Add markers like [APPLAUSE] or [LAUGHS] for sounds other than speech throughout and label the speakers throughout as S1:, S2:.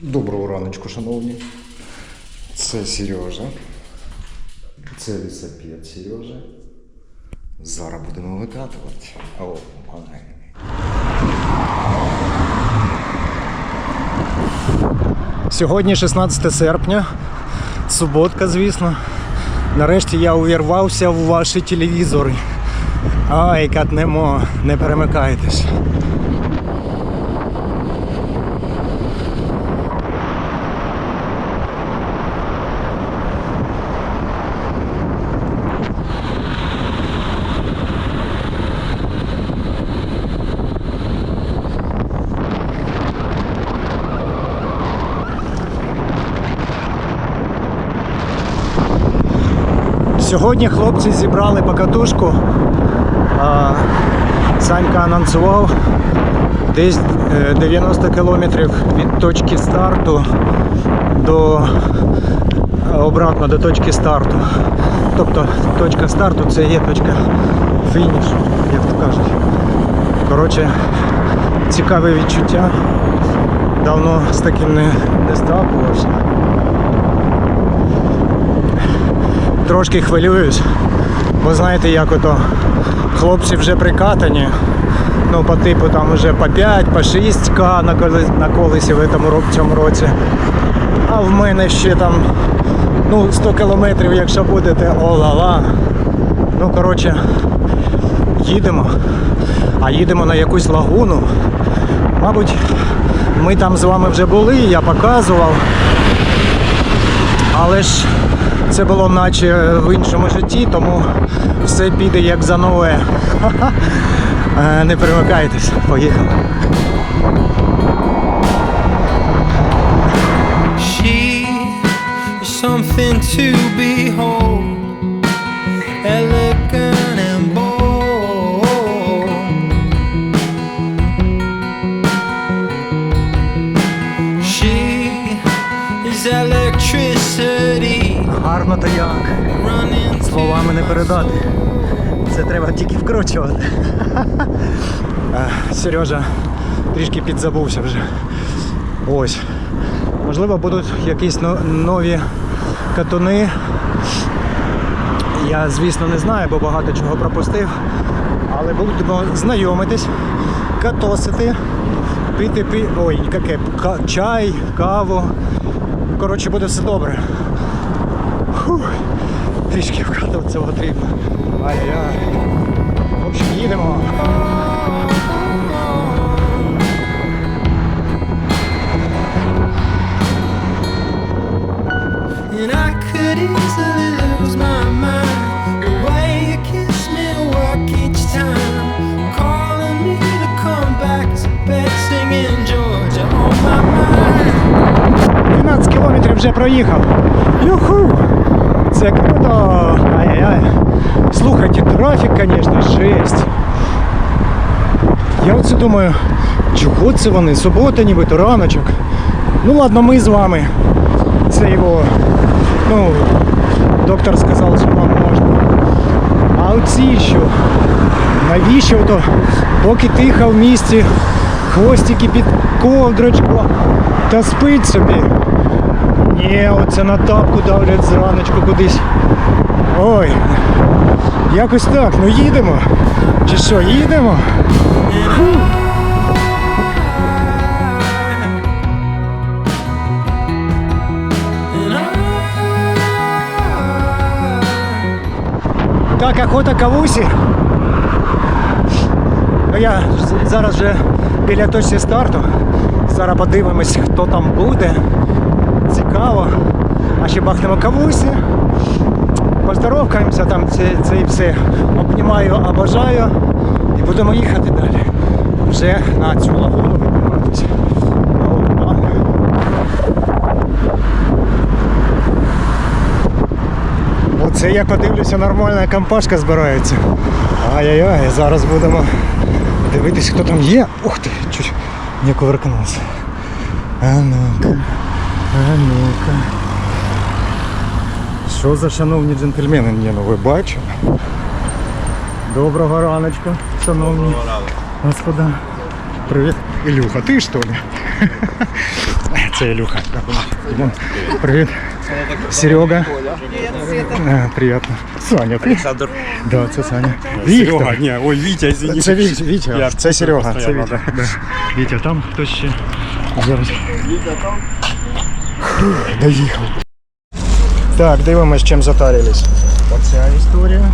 S1: Доброго раночку, шановні. Це Сережа. Це лісапед Сережа. Зараз будемо викатувати. О, май. Сьогодні 16 серпня. Суботка, звісно. Нарешті я увірвався в ваші телевізори. Ай, катнемо, не перемикайтесь. Сьогодні хлопці зібрали покатушку. А, Санька анонсував десь е, 90 кілометрів від точки старту до обратно до точки старту. Тобто точка старту це є точка фінішу, як то кажуть. Коротше, цікаве відчуття. Давно з таким не, не сталкувався. Трошки хвилююсь, бо знаєте, як ото хлопці вже прикатані. Ну, по типу там вже по 5, по 6 к на колесі, на колесі в цьому цьому році. А в мене ще там ну, 100 кілометрів, якщо будете, о-ла-ла. Ну, коротше, їдемо. А їдемо на якусь лагуну. Мабуть, ми там з вами вже були, я показував. Але ж це було наче в іншому житті, тому все піде як за нове. [LAUGHS] Е, Не перемикайтесь, поїхали.
S2: She something to behold,
S1: Гарно то як. Словами не передати. Це треба тільки вкручувати. [LAUGHS] Сережа трішки підзабувся вже. Ось. Можливо, будуть якісь нові катуни. Я, звісно, не знаю, бо багато чого пропустив. Але будемо знайомитись, катосити, пити пи... Ой, яке чай, каву. Коротше, буде все добре. Фух, трішки вкатуватися потрібно. Ай-яй. В общем, їдемо.
S2: And I could easily lose my mind The way you kiss me work each time Calling me to come back to bed Singing Georgia on my mind
S1: 12 кілометрів вже проїхав. Юху! Це круто! Ай-яй-яй. Слухайте, трафік, звісно, жесть. Я оце думаю, чого це вони? Субота нібито раночок. Ну ладно, ми з вами. Це його. Ну, доктор сказав, що вам можна. А оці що? Навіщо то? Поки тихо в місті, хвостики під ковдрочку та спить собі. Ні, оце на тапку давлять зраночку кудись. Ой. Якось так, ну їдемо. Чи що, їдемо?
S2: I
S1: Так, охота кавусі. Я зараз вже біля точки старту. Зараз подивимось, хто там буде. Цікаво. А ще бахнемо кавусі. Поздоровкаємося там, це, це і все. Обнімаю, обожаю. І будемо їхати далі. Вже на цю лагуну підніматися. Оце я подивлюся, нормальна компашка збирається. Ай-яй-яй, зараз будемо дивитись, хто там є. Ух ти, чуть не кувыркнувся. А ну-ка, а ну-ка. Що за шановні джентльмени? Ні, ну ви бачили. Доброго раночку, шановні господа. Привіт. Ілюха, ти що ли? [LAUGHS] Це Ілюха. Привіт. Серега. Е, Приємно. Саня, ти?
S3: Александр.
S1: Да, це Саня.
S3: Серега,
S1: Віктор.
S3: не, ой, Витя, извини.
S1: Це Вітя, Вітя. Це Серега, це Вітя. Вітя, там хтось ще. Зараз. Фух, Доїхав. Так, дивимось, чим затарились. Оця історія.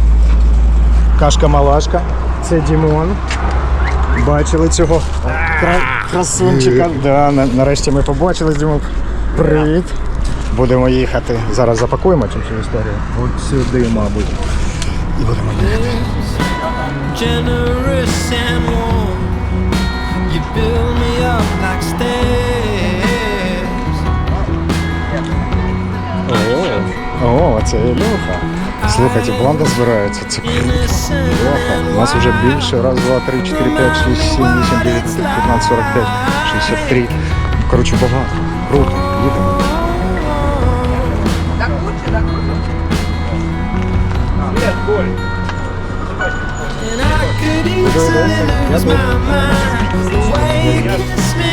S1: Кашка-малашка. Це Дімон. Бачили цього кра- красунчика. Да, на- нарешті ми побачили з Дімон. Привіт. Будемо їхати. Зараз запакуємо цю всю історію. От сюди, мабуть. І будемо їхати.
S2: generous and
S1: О, це Ілюха. Слухайте, банда збирається. Це круто.
S2: Innocent
S1: Ілюха.
S2: and
S1: У нас вже більше. Раз, два, три, чотири, п'ять, шість, сім, вісім, дев'ять, п'ятнадцять, сорок п'ять, шістдесят три. Коротше, багато. Круто. Їдемо.
S2: And I could easily lose my mind. The way you kiss me, work each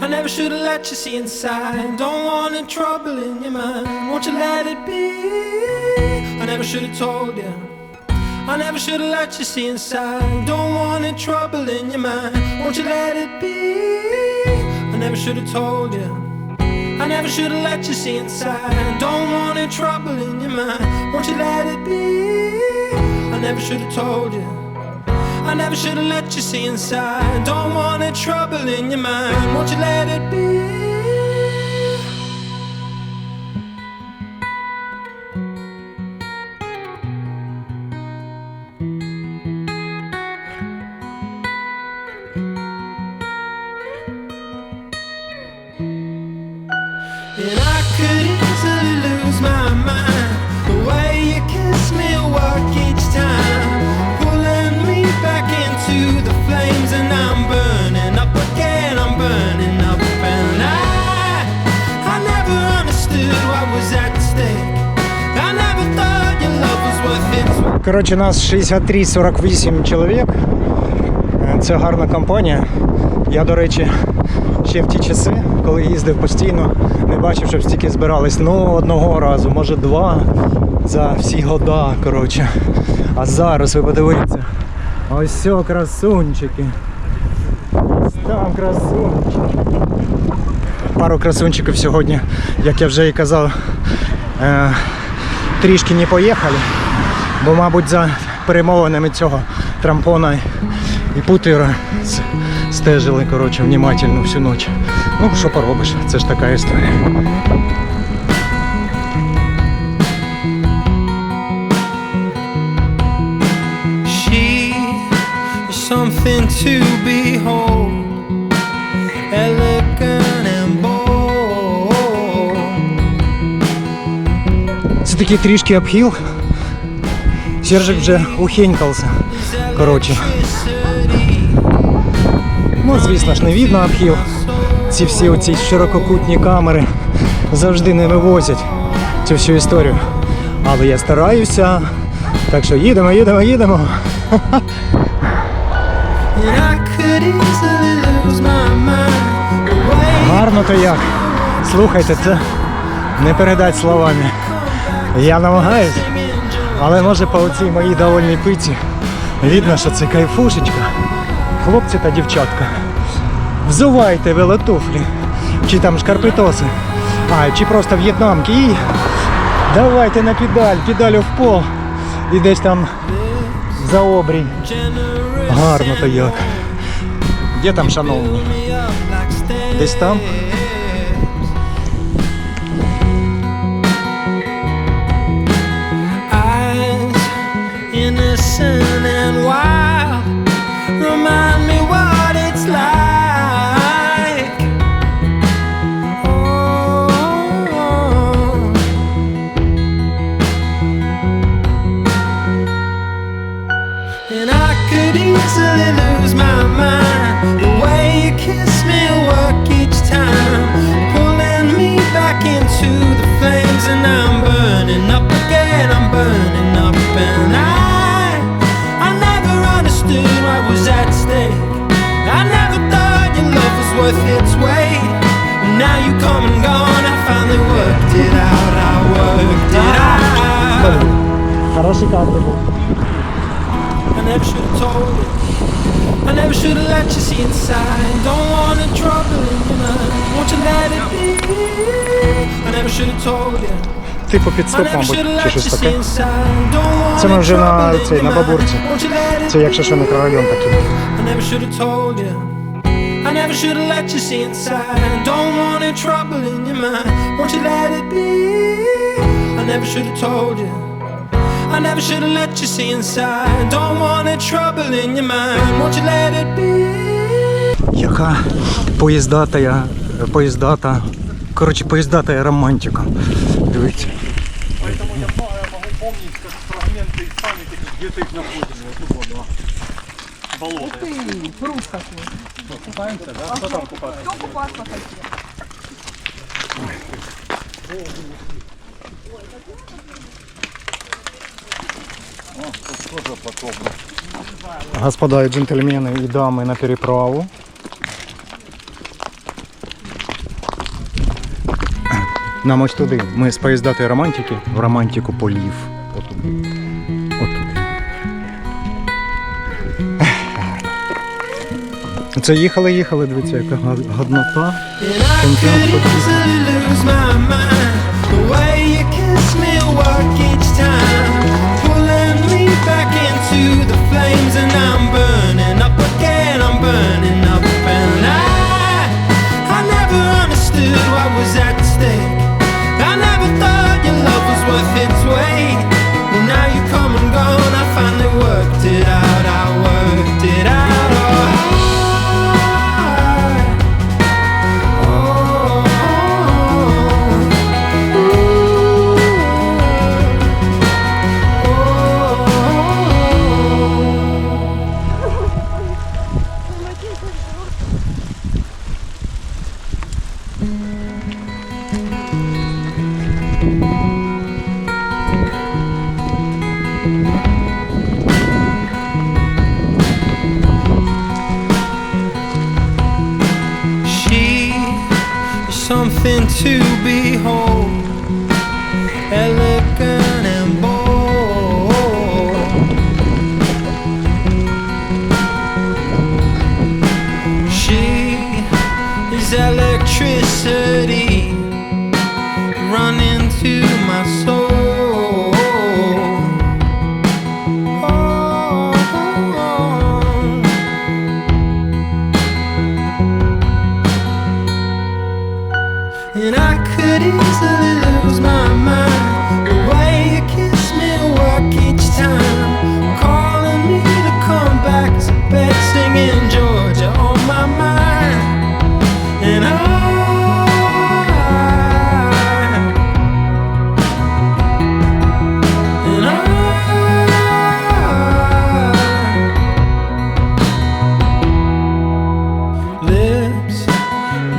S2: I never should have let you see inside. Don't want any trouble in your mind. Won't you let it be? I never should have told you. I never should have let you see inside. Don't want any trouble in your mind. Won't you let it be? I never should have told you. I never should have let you see inside. Don't want any trouble in your mind. Won't you let it be? I never should have told you. I never should have let you see inside. Don't want any trouble in your mind. Won't you let it be? And I could easily lose my mind.
S1: Коротше, нас 63-48 чоловік. Е, Це гарна компанія. Я, до речі, ще в ті часи, коли їздив постійно, не бачив, щоб стільки збирались. Ну, одного разу, може два за всі года. Коротше. А зараз ви подивіться. Ось все, красунчики. Ось там красунчики. Пару красунчиків сьогодні, як я вже і казав, е, трішки не поїхали. Бо, мабуть, за перемовинами цього трампона і Путера стежили коротше, внимательно всю ніч. Ну, що поробиш, це ж така історія.
S2: Something to behold, elegant and bold.
S1: Це такий трішки обхіл. Сержик вже ухенькався. Коротше. Ну, звісно ж, не видно обхіл. Ці всі оці ширококутні камери завжди не вивозять цю всю історію. Але я стараюся. Так що їдемо, їдемо, їдемо. Гарно то як. Слухайте, це не передать словами. Я намагаюсь, але може по оцій моїй довольній пиці видно, що це кайфушечка. Хлопці та дівчатка. Взувайте велотуфлі. Чи там шкарпетоси. А, чи просто в'єтнамки. І давайте на педаль, педалю в пол. І десь там за обрінь. Гарно то як. Де там, шановні? Десь там? listen. Кадр був.
S2: I never should have told you. I never should have let you see inside. Don't want any trouble in your mind. Won't you let it be? I never should have told you.
S1: Типу
S2: never should
S1: мабуть, чи щось таке. Це ми вже на цей, на бабурці. Це якщо що мікрорайон такий.
S2: I never should have let you see inside. Don't want any trouble in your mind. Won't you let it be? I never should have told you. I never should have let you see inside. Don't want any trouble in your mind. Won't you let it be?
S1: Яка поїздата я, поїздата, коротше, поїздата романтика. Дивіться.
S3: Поэтому я знаю, я могу помнить как фрагменты из памяти, где ты их находишь. Вот тут вот, да. Болото.
S4: Ты, брус какой.
S3: Купаемся, да? Кто там купается?
S4: Кто купаться хотел?
S1: Господа і джентльмени і дами на переправу. Нам ось туди. Ми з поїздатої романтики в романтику полів. Отуди. Отуди. Це їхали, їхали, дивіться, яка гад- гаднота.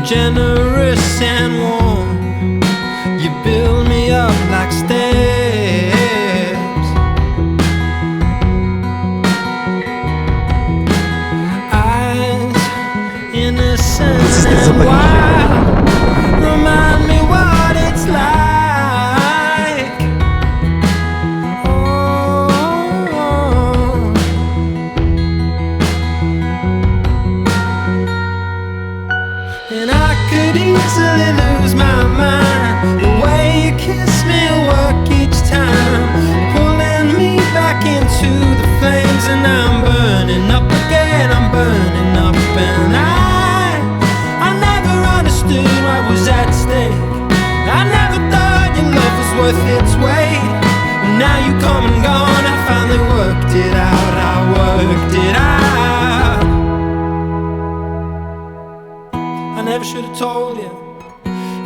S2: Generous and warm. You build me up like steps. Worth its weight. Now you come and gone. I finally worked it out. I worked it out. I never should have told you.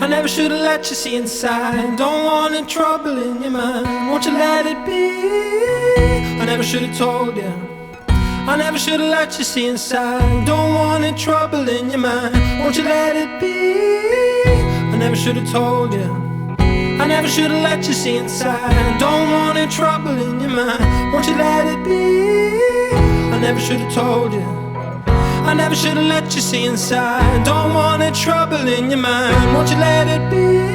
S2: I never should have let you see inside. Don't want any trouble in your mind. Won't you let it be? I never should have told you. I never should have let you see inside. Don't want any trouble in your mind. Won't you let it be? I never should have told you. I never should have let you see inside. Don't want any trouble in your mind. Won't you let it be? I never should have told you. I never should have let you see inside. Don't want any trouble in your mind. Won't you let it be?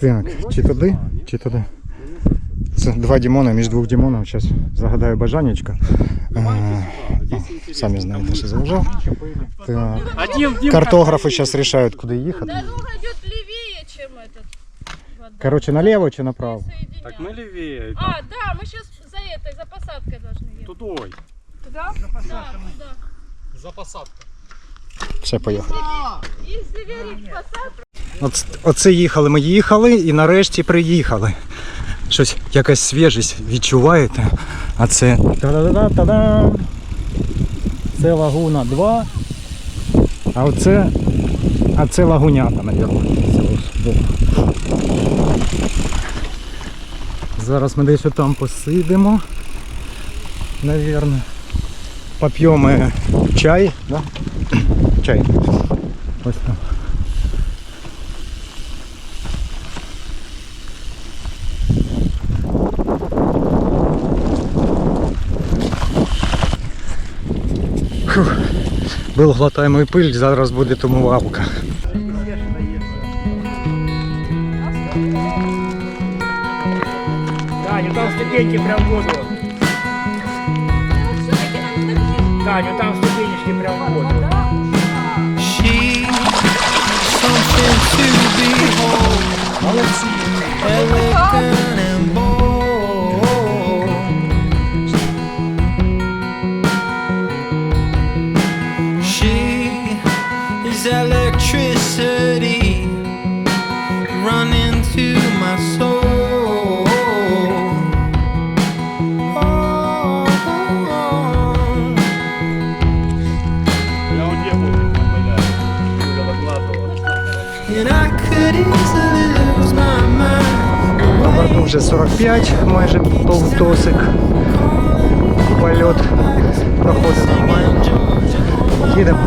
S1: Так, чи туди, чи туди. Це два Дімона, між двох Дімонів. Зараз загадаю бажанечко. Е, Самі знаєте, що заважав. Так. Картографи зараз рішають, куди їхати.
S5: Дорога идет левее, чем этот. вода.
S1: Коротше, наліво чи направо?
S5: Соединяет.
S3: Так мы левее.
S5: А, да, мы сейчас за этой, за посадкой должны ехать.
S3: Тудой.
S5: Туда? Да, туда.
S3: За посадкой.
S1: Все, поїхали. Оце їхали, ми їхали і нарешті приїхали. Щось, якась свіжість відчуваєте. А це. Та-да-да-да-да-дам! Це лагуна 2. А оце. А це лагунята, мабуть. Зараз ми десь там посидимо. Навірно. Поп'ємо чай, да? Чай. Ось там. Фух. Был глотаемый пыль, зараз буде умивалка.
S6: Таню, там ступеньки прям в воду. Таню, там ступенечки прям в воду.
S2: To behold.
S1: Вже 45, майже полтосик. Польот проходить нормально. Їдемо.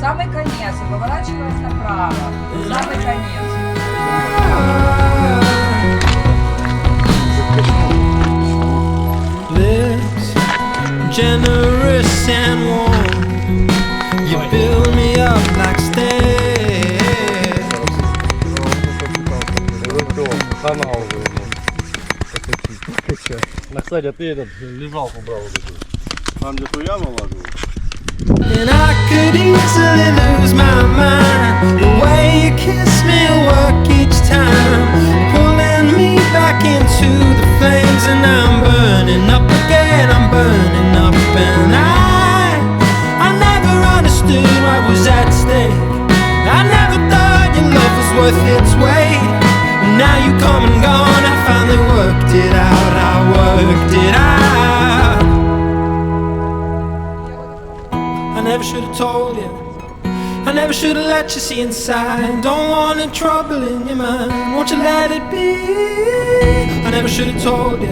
S4: Самый конец, и направо. Самый конец.
S2: generous and warm.
S3: Кстати, а ты этот лежал убрал вот эту. Там где ту яму ложил.
S2: And I could easily lose my mind. The way you kiss me work each time, pulling me back into the flames, and I'm burning up again. I'm burning up, and I, I never understood what was at stake. I never thought your love was worth its weight. Worked it out. I worked it out. I never should have told you. I never should have let you see inside. Don't want any trouble in your mind. Won't you let it be? I never should have told you.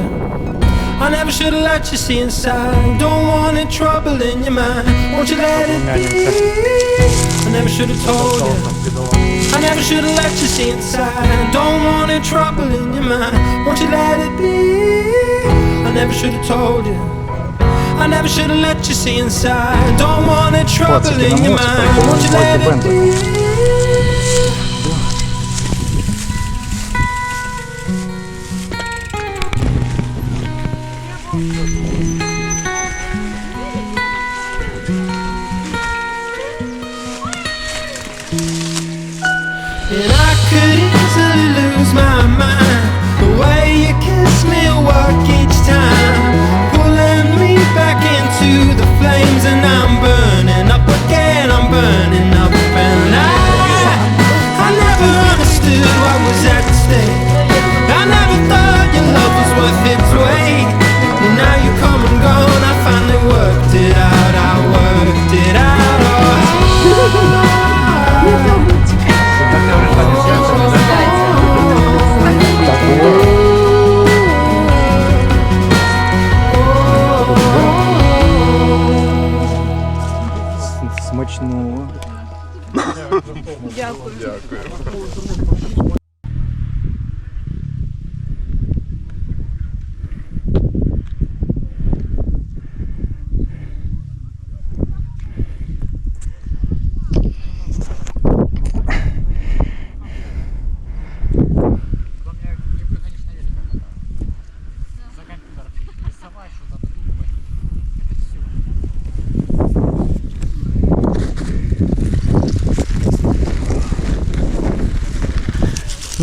S2: I never should have let you see inside. Don't want any trouble in your mind. Won't you let it be? I never should have told you. I never should have let you see inside. Don't want any trouble in mind. Won't you let it be? I never should have told you. I never should have let you see inside. Don't want any trouble in your mind. Won't you let it be?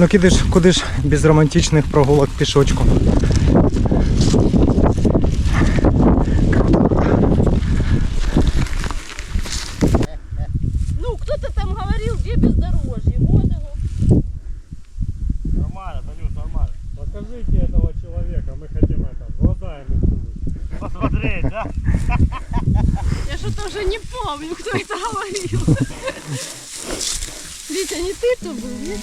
S1: Ну куди ж, куди ж без романтичних прогулок пішочком.
S5: Ну, кто-то там говорил, где бездорожье. Вот его.
S3: Нормально, Танюш, нормально. Покажите этого человека, мы хотим это, в глаза ему взглянуть. Посмотреть, да?
S5: Я что-то уже не помню, кто это говорил. Витя, не ты то был, нет?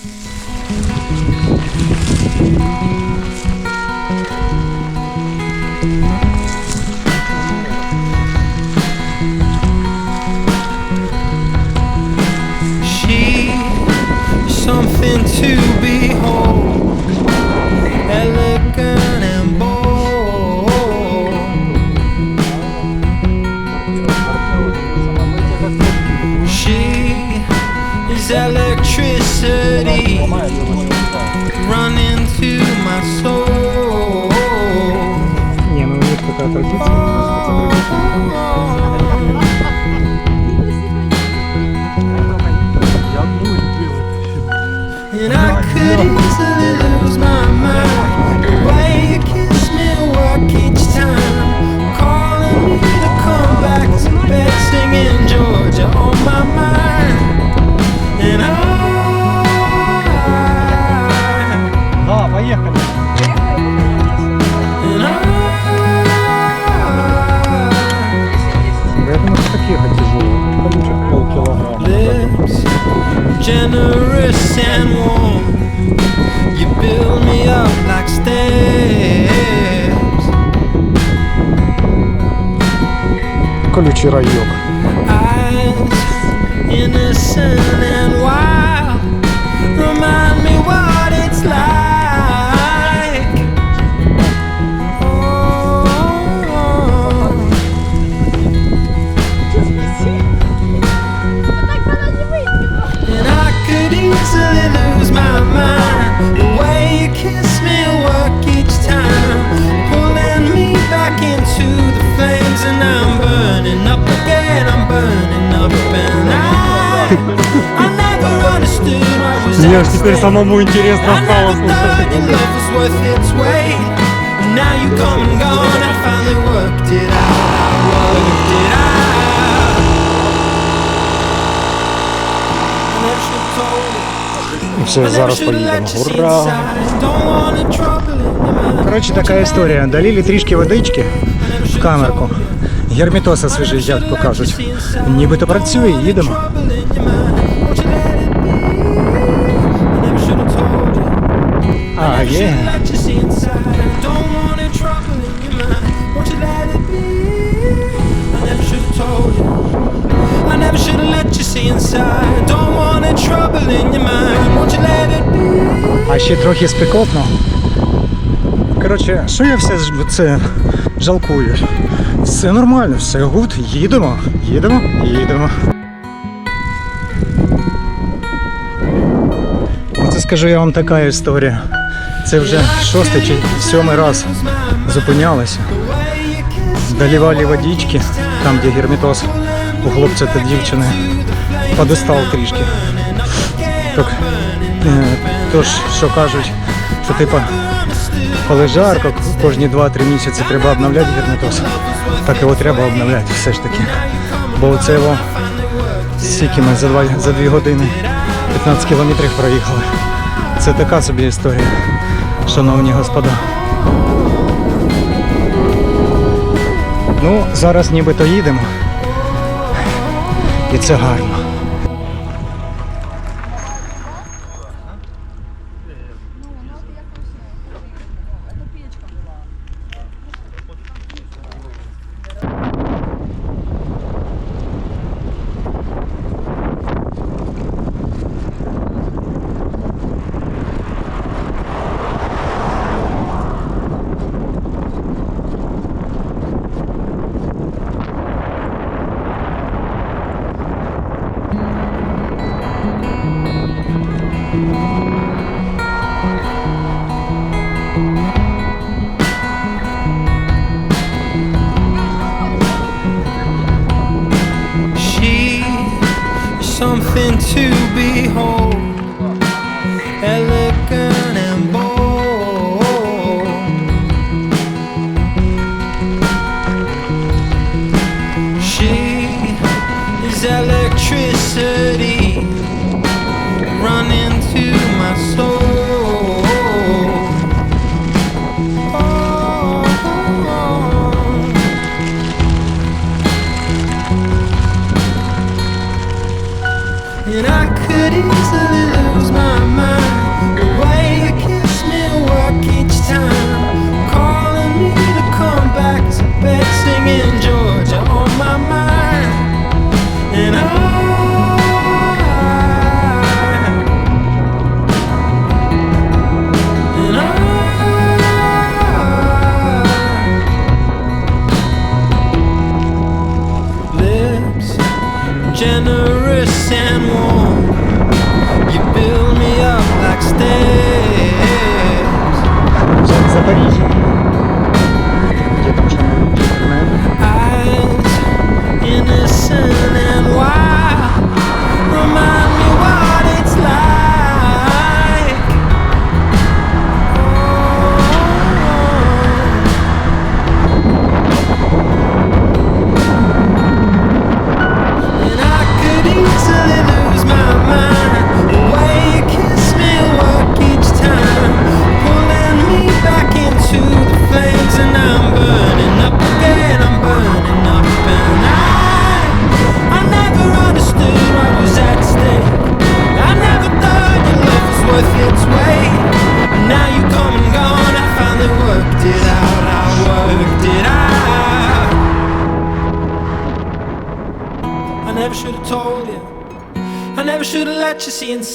S2: And I could easily lose my mind. generous and warm. You build me up like steps.
S1: Колючий райок.
S2: Eyes, innocent and never should have told you.
S1: І все, зараз поїдемо. Ура! Коротше, така історія. Долили трішки водички в камерку. Гермітоса свіжий, як то кажуть. Нібито працює, їдемо. А ще трохи спекотно. Коротше, що я все це жалкую? Все нормально, все гуд, їдемо, їдемо, їдемо. Оце скажу я вам така історія. Це вже шостий чи сьомий раз зупинялися. Долівали водички, там, де герметоз у хлопця та дівчини. Подостав трішки. Так, е, тож, що кажуть, що типа, коли жарко, кожні 2-3 місяці треба обновляти герметоз. Так його треба обновляти все ж таки. Бо це його скільки ми за 2, за 2 години 15 кілометрів проїхали. Це така собі історія, шановні господа. Ну, зараз нібито їдемо. І це гарно.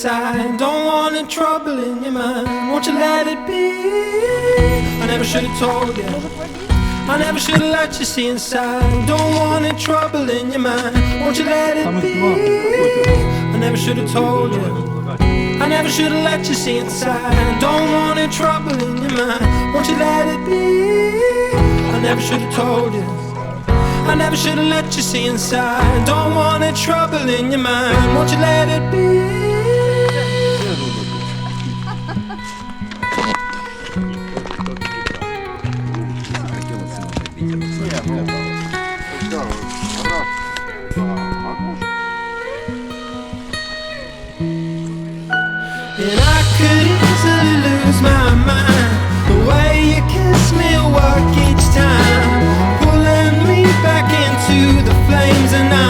S2: Don't want any trouble in your mind. Won't you let it be? I never should have told you. I never should have let you see inside. Don't want any trouble in your mind. Won't you let it be? I never should have told you. I never should have let you see inside. Don't want any trouble in your mind. Won't you let it be? I never should have told you. I never should have let you see inside. Don't want any trouble in your mind. Won't you let it be? And I could easily lose my mind. The way you kiss me each time. Pulling me back into the flames And